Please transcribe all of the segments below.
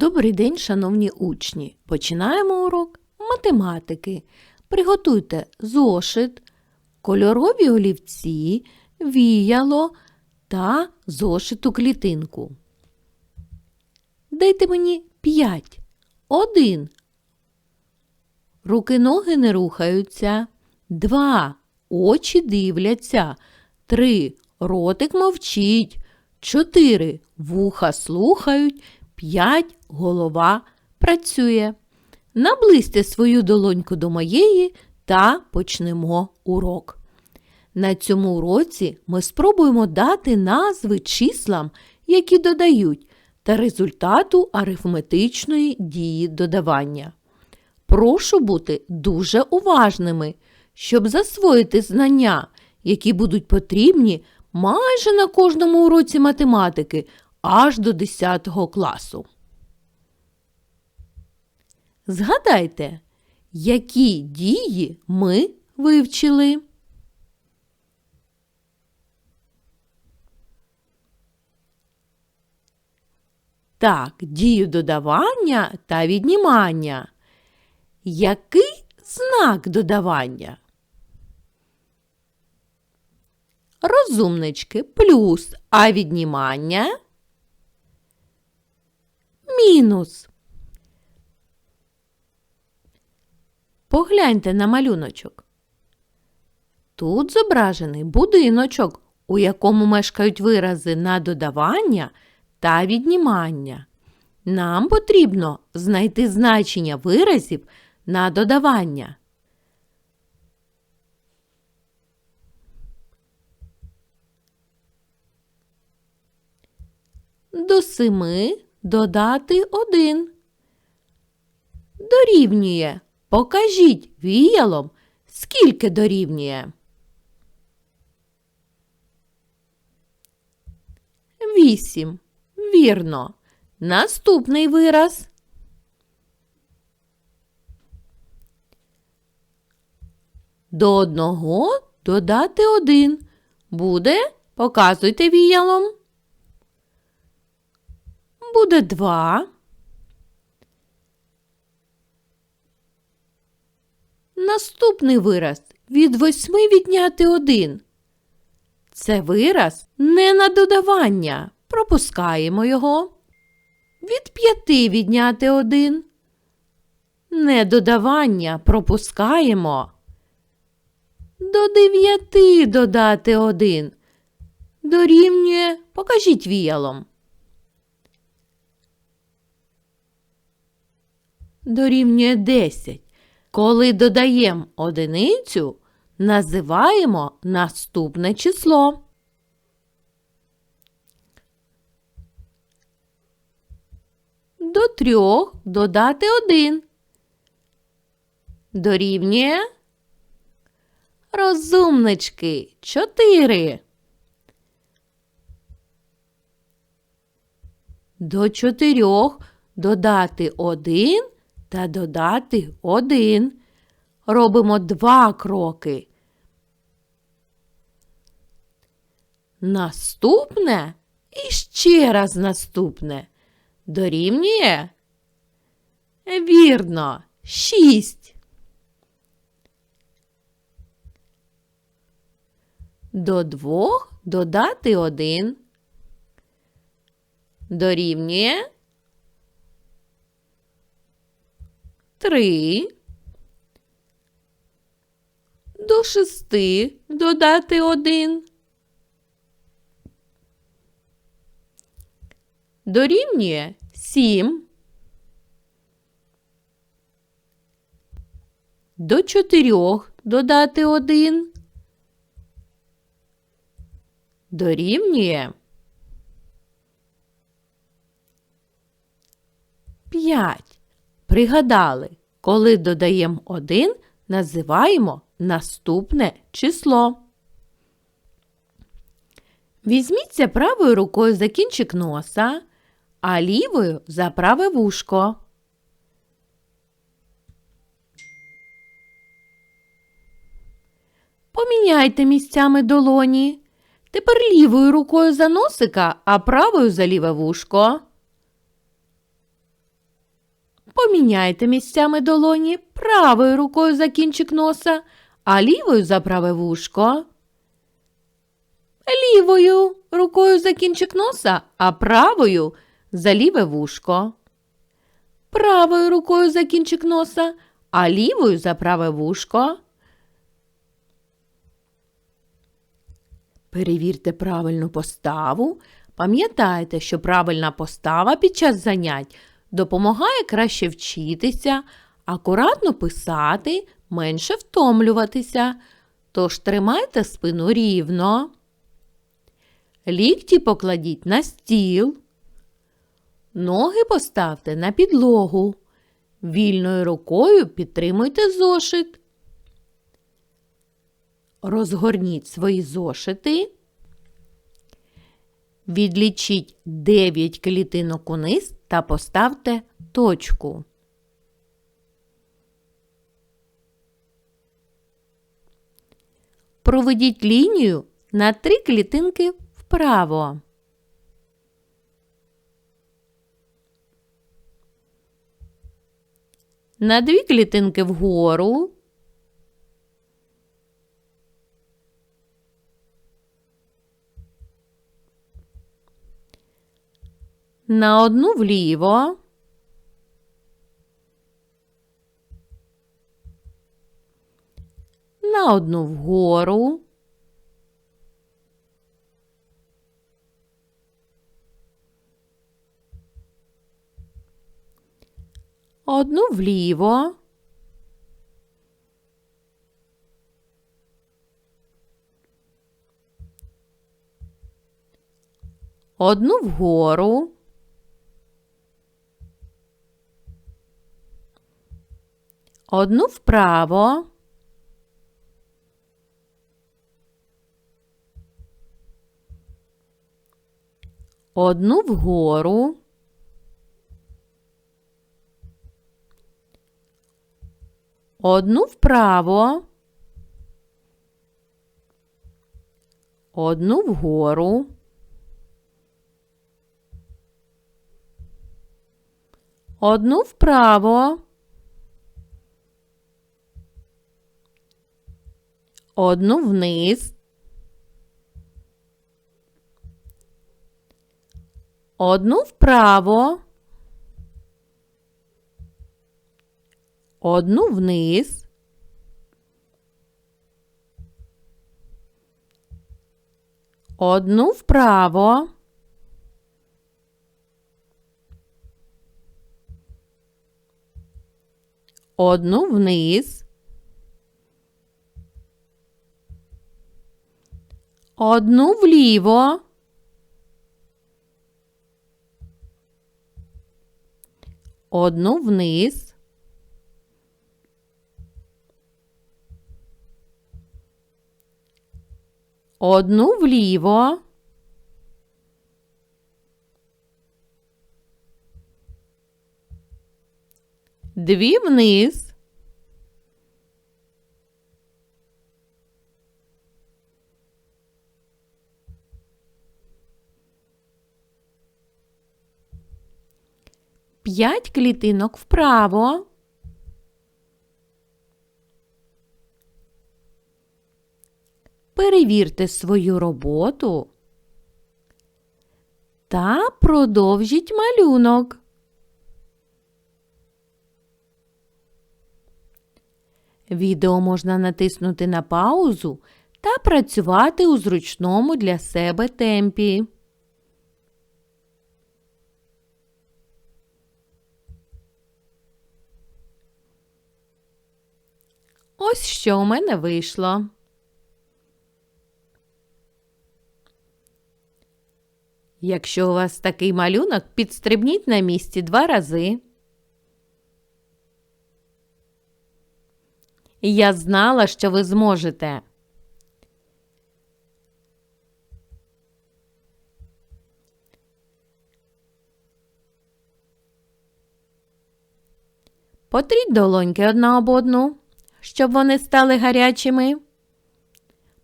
Добрий день, шановні учні! Починаємо урок математики. Приготуйте зошит, кольорові олівці, віяло та зошиту клітинку. Дайте мені п'ять. Один. Руки ноги не рухаються. Два. Очі дивляться. Три. Ротик мовчить. Чотири. Вуха слухають. П'ять. Голова працює. Наблизьте свою долоньку до моєї та почнемо урок. На цьому уроці ми спробуємо дати назви числам, які додають, та результату арифметичної дії додавання. Прошу бути дуже уважними, щоб засвоїти знання, які будуть потрібні майже на кожному уроці математики аж до 10 класу. Згадайте, які дії ми вивчили. Так, дію додавання та віднімання. Який знак додавання? Розумнички плюс, а віднімання мінус. Погляньте на малюночок. Тут зображений будиночок, у якому мешкають вирази на додавання та віднімання. Нам потрібно знайти значення виразів на додавання. До семи додати один. Дорівнює. Покажіть віялом, скільки дорівнює. Вісім. Вірно. Наступний вираз. До одного додати один. Буде? Показуйте віялом. Буде два. Наступний вираз від восьми відняти один. Це вираз не на додавання. Пропускаємо його. Від п'яти відняти один. Не додавання пропускаємо. До дев'яти додати один. Дорівнює, покажіть віялом. Дорівнює 10. Коли додаємо одиницю, називаємо наступне число. До трьох додати один. Дорівнює розумнички чотири. До чотирьох додати один та додати один. Робимо два кроки. Наступне і ще раз наступне. Дорівнює? Вірно, шість. До двох додати один. Дорівнює три. До шести додати один. Дорівнює сім. До чотирьох додати один. Дорівнює п'ять. Пригадали, коли додаємо один, називаємо наступне число. Візьміться правою рукою за кінчик носа, а лівою за праве вушко. Поміняйте місцями долоні. Тепер лівою рукою за носика, а правою за ліве вушко. Поміняйте місцями долоні правою рукою за кінчик носа, а лівою за праве вушко. Лівою рукою за кінчик носа, а правою за ліве вушко. Правою рукою за кінчик носа, а лівою за праве вушко. Перевірте правильну поставу. Пам'ятайте, що правильна постава під час занять допомагає краще вчитися, акуратно писати, менше втомлюватися. Тож тримайте спину рівно. Лікті покладіть на стіл. Ноги поставте на підлогу. Вільною рукою підтримуйте зошит. Розгорніть свої зошити. Відлічіть 9 клітинок униз та поставте точку. Проведіть лінію на 3 клітинки вправо. На дві клітинки вгору. На одну вліво. На одну вгору. Одну вліво. Одну вгору. Одну вправо. Одну вгору. Одну вправо. Одну вгору. Одну вправо. Одну вниз. Одну вправо. Одну вниз. Одну вправо. Одну вниз. Одну вліво. Одну вниз. Одну вліво. Дві вниз. П'ять клітинок вправо. Перевірте свою роботу та продовжіть малюнок. Відео можна натиснути на паузу та працювати у зручному для себе темпі. Ось що у мене вийшло. Якщо у вас такий малюнок, підстрибніть на місці два рази. Я знала, що ви зможете. Потріть долоньки одна об одну, щоб вони стали гарячими.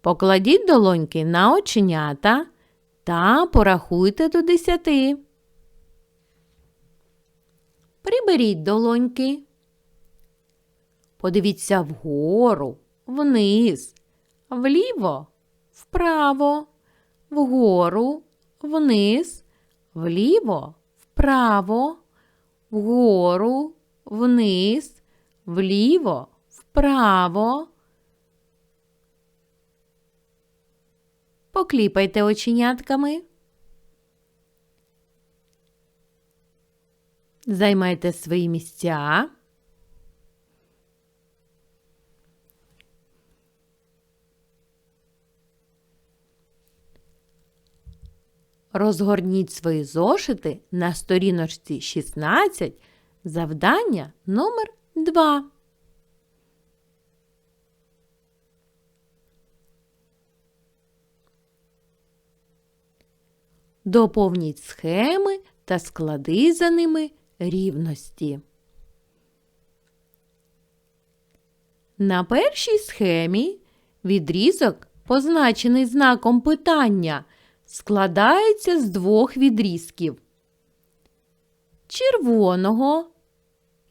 Покладіть долоньки на оченята та порахуйте до десяти. Приберіть долоньки. Подивіться вгору, вниз, вліво, вправо, вгору, вниз, вліво, вправо, вгору, вниз, вліво, вправо. Покліпайте оченятками. Займайте свої місця. Розгорніть свої зошити на сторіночці 16, завдання номер 2. Доповніть схеми та склади за ними рівності. На першій схемі відрізок, позначений знаком питання, складається з двох відрізків. Червоного,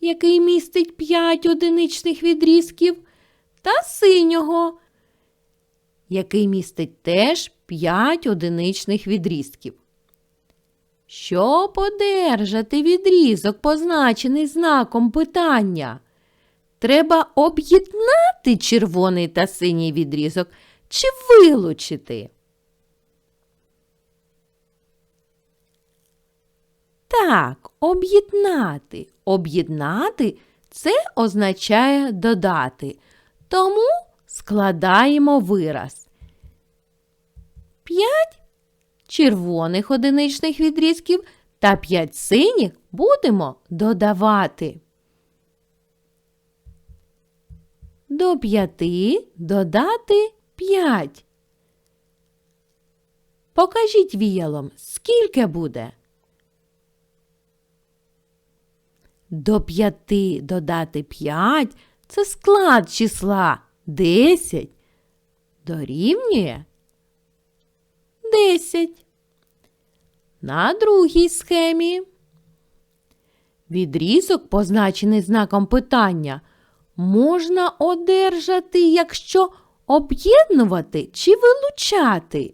який містить 5 одиничних відрізків, та синього, який містить теж 5 одиничних відрізків. Щоб одержати відрізок, позначений знаком питання, треба об'єднати червоний та синій відрізок чи вилучити. Так, об'єднати. Об'єднати це означає додати. Тому складаємо вираз. 5 червоних одиничних відрізків та 5 синіх будемо додавати. До 5 додати 5. Покажіть віялом, скільки буде? До 5 додати 5 це склад числа 10 дорівнює 10. На другій схемі відрізок, позначений знаком питання, можна одержати, якщо об'єднувати чи вилучати.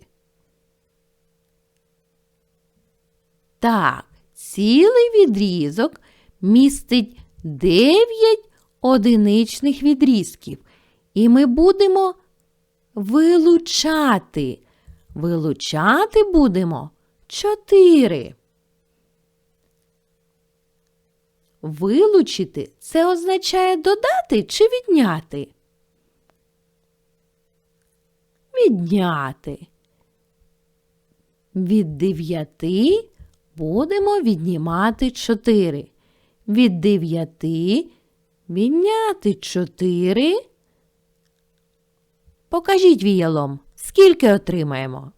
Так, цілий відрізок містить 9 одиничних відрізків, і ми будемо вилучати. Вилучати будемо 4. Вилучити це означає додати чи відняти? Відняти. Від 9 будемо віднімати 4. Від 9 відняти 4. Покажіть віялом, скільки отримаємо.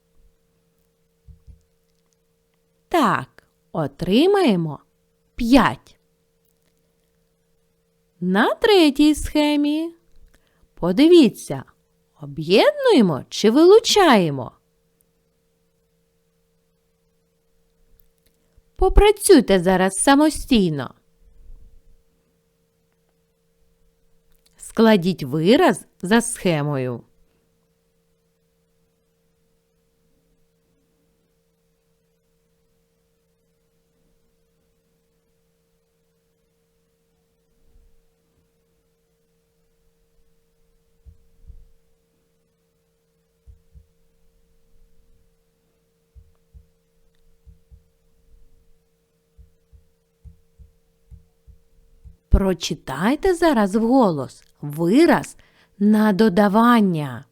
Так, отримаємо 5. На третій схемі. Подивіться, об'єднуємо чи вилучаємо. Попрацюйте зараз самостійно. Складіть вираз за схемою. Прочитайте зараз вголос вираз на додавання.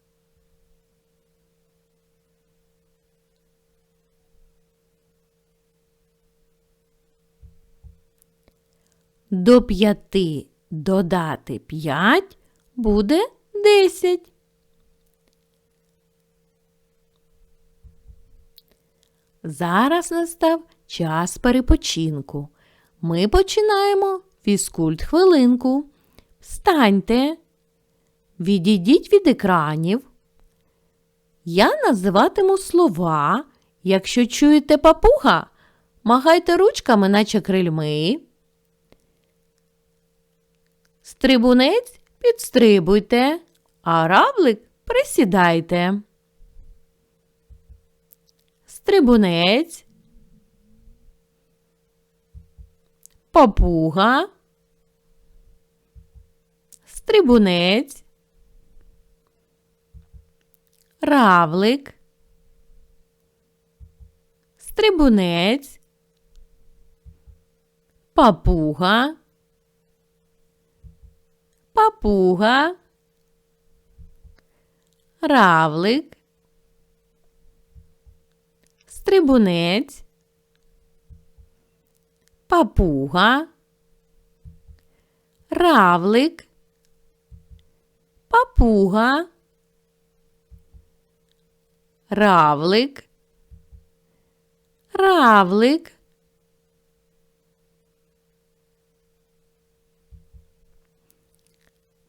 До п'яти додати п'ять буде десять. Зараз настав час перепочинку. Ми починаємо фізкульт хвилинку. Встаньте, відійдіть від екранів. Я називатиму слова. Якщо чуєте папуга, махайте ручками, наче крильми. Стрибунець підстрибуйте, а равлик присідайте. Стрибунець. Папуга. Стрибунець. Равлик. Стрибунець. Папуга. Папуга. Равлик. Стрибунець. Папуга. Равлик. Папуга. Равлик. Равлик.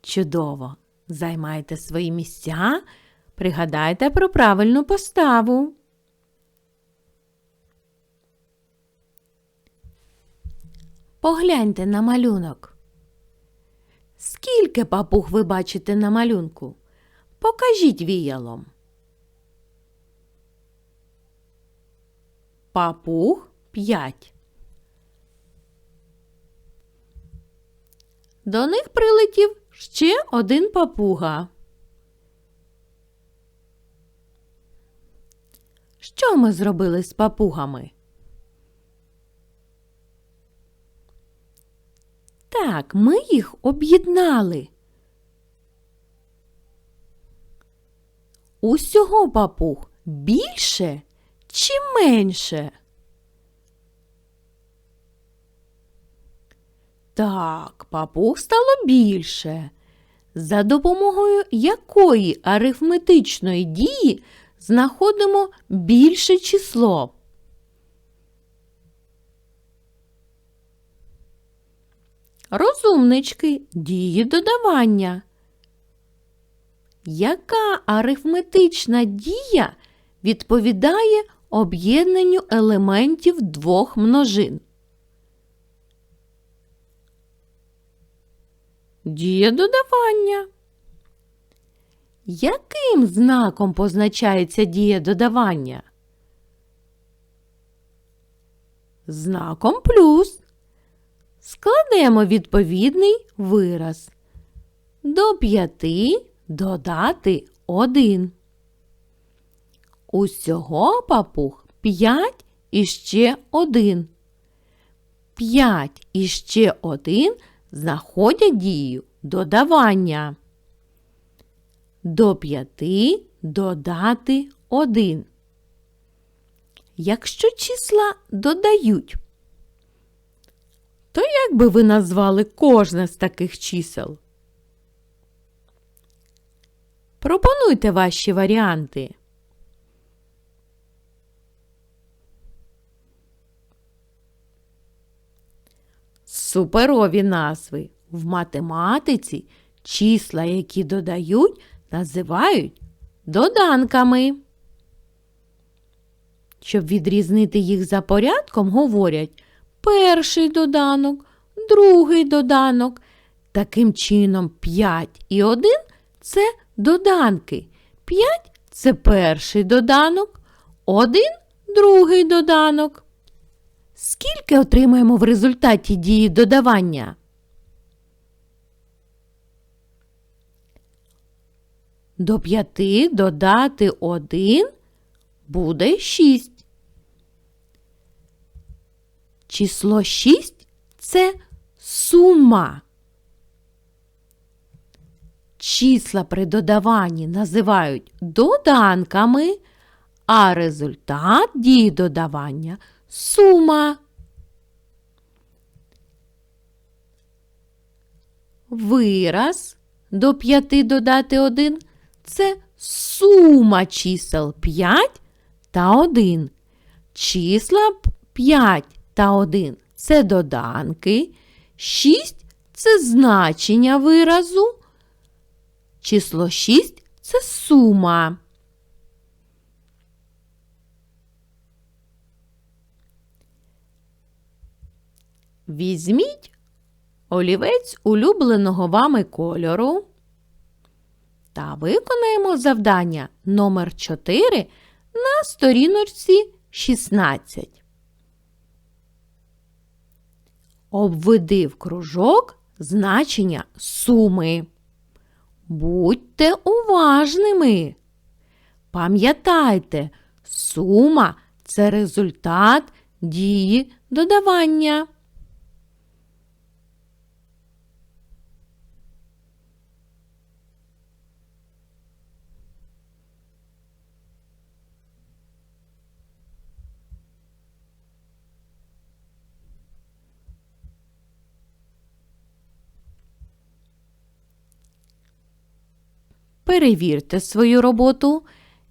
Чудово! Займайте свої місця, пригадайте про правильну поставу. Погляньте на малюнок. Скільки папуг ви бачите на малюнку? Покажіть віялом. Папуг 5. До них прилетів ще один папуга. Що ми зробили з папугами? Так, ми їх об'єднали. Усього папуг більше чи менше? Так, папуг стало більше. За допомогою якої арифметичної дії знаходимо більше число? Розумнички дії додавання. Яка арифметична дія відповідає об'єднанню елементів двох множин? Дія додавання. Яким знаком позначається дія додавання? Знаком плюс. Складемо відповідний вираз. До п'яти додати один. Усього папуг п'ять і ще один. П'ять і ще один знаходять дію додавання. До п'яти додати один. Якщо числа додають, то як би ви назвали кожне з таких чисел? Пропонуйте ваші варіанти. Суперові назви. В математиці числа, які додають, називають доданками. Щоб відрізнити їх за порядком, говорять перший доданок, другий доданок. Таким чином, 5 і 1 це доданки. 5 це перший доданок, 1 другий доданок. Скільки отримаємо в результаті дії додавання? До 5 додати 1 буде 6. Число 6 це сума. Числа при додаванні називають доданками, а результат дії додавання сума. Вираз до 5 додати 1 це сума чисел 5 та 1. Числа 5 та 1 це доданки, 6 це значення виразу, число 6 це сума. Візьміть олівець улюбленого вами кольору та виконаємо завдання номер 4 на сторіночці 16. Обведи в кружок значення суми. Будьте уважними. Пам'ятайте, сума це результат дії додавання. Перевірте свою роботу.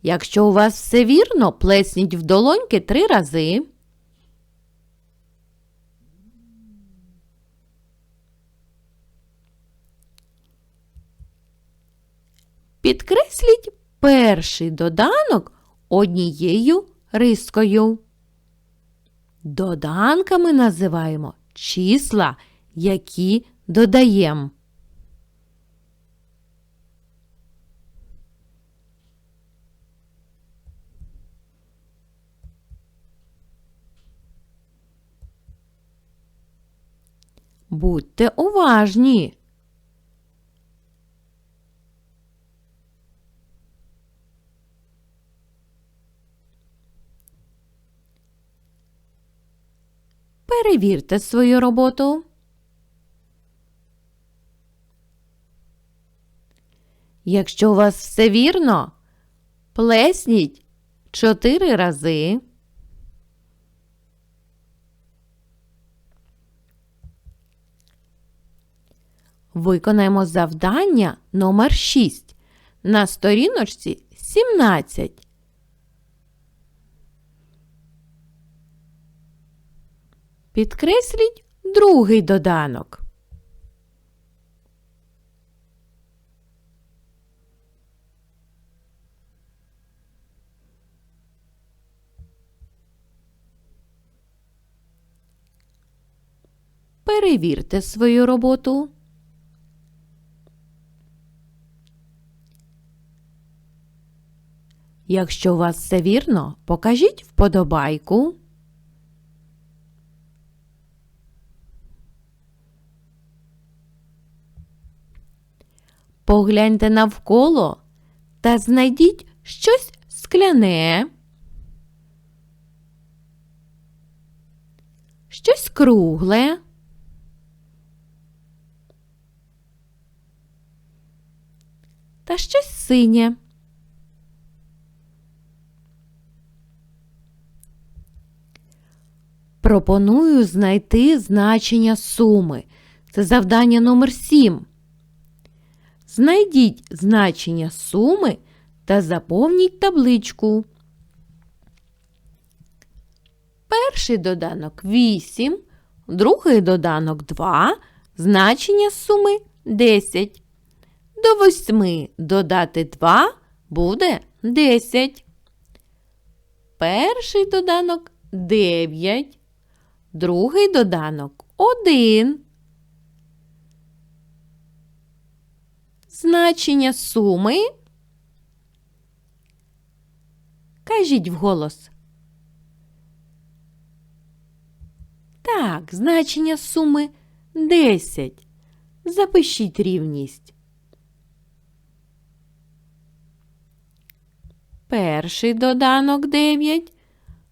Якщо у вас все вірно, плесніть в долоньки три рази. Підкресліть перший доданок однією рискою. Доданками називаємо числа, які додаємо. Будьте уважні. Перевірте свою роботу. Якщо у вас все вірно, плесніть чотири рази. Виконаємо завдання номер 6 на сторіночці 17. Підкресліть другий доданок. Перевірте свою роботу. Якщо у вас все вірно, покажіть вподобайку. Погляньте навколо та знайдіть щось скляне, щось кругле. Та щось синє. Пропоную знайти значення суми. Це завдання номер 7. Знайдіть значення суми та заповніть табличку. Перший доданок 8, другий доданок 2, значення суми 10. До 8 додати 2 буде 10. Перший доданок 9. Другий доданок 1. Значення суми. Кажіть вголос. Так, значення суми 10. Запишіть рівність. Перший доданок 9,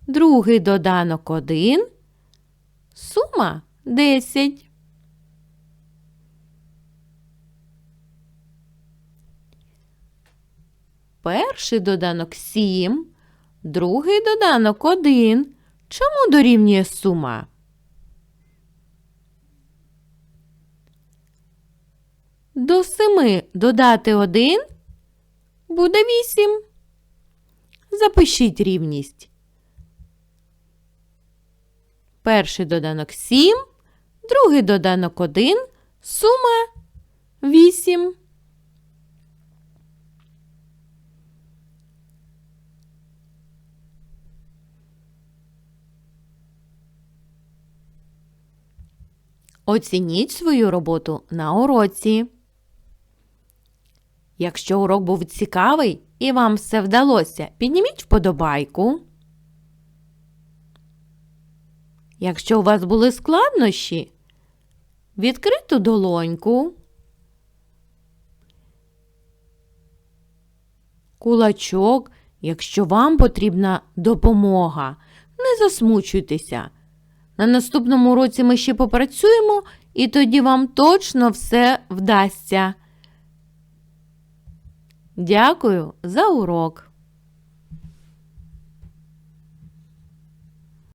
другий доданок 1, сума 10. Перший доданок 7, другий доданок 1. Чому дорівнює сума? До 7 додати 1 буде 8. Запишіть рівність. Перший доданок 7, другий доданок 1, сума 8. Оцініть свою роботу на уроці. Якщо урок був цікавий і вам все вдалося, підніміть вподобайку. Якщо у вас були складнощі, відкриту долоньку, кулачок, якщо вам потрібна допомога, не засмучуйтеся. На наступному уроці ми ще попрацюємо, і тоді вам точно все вдасться. Дякую за урок.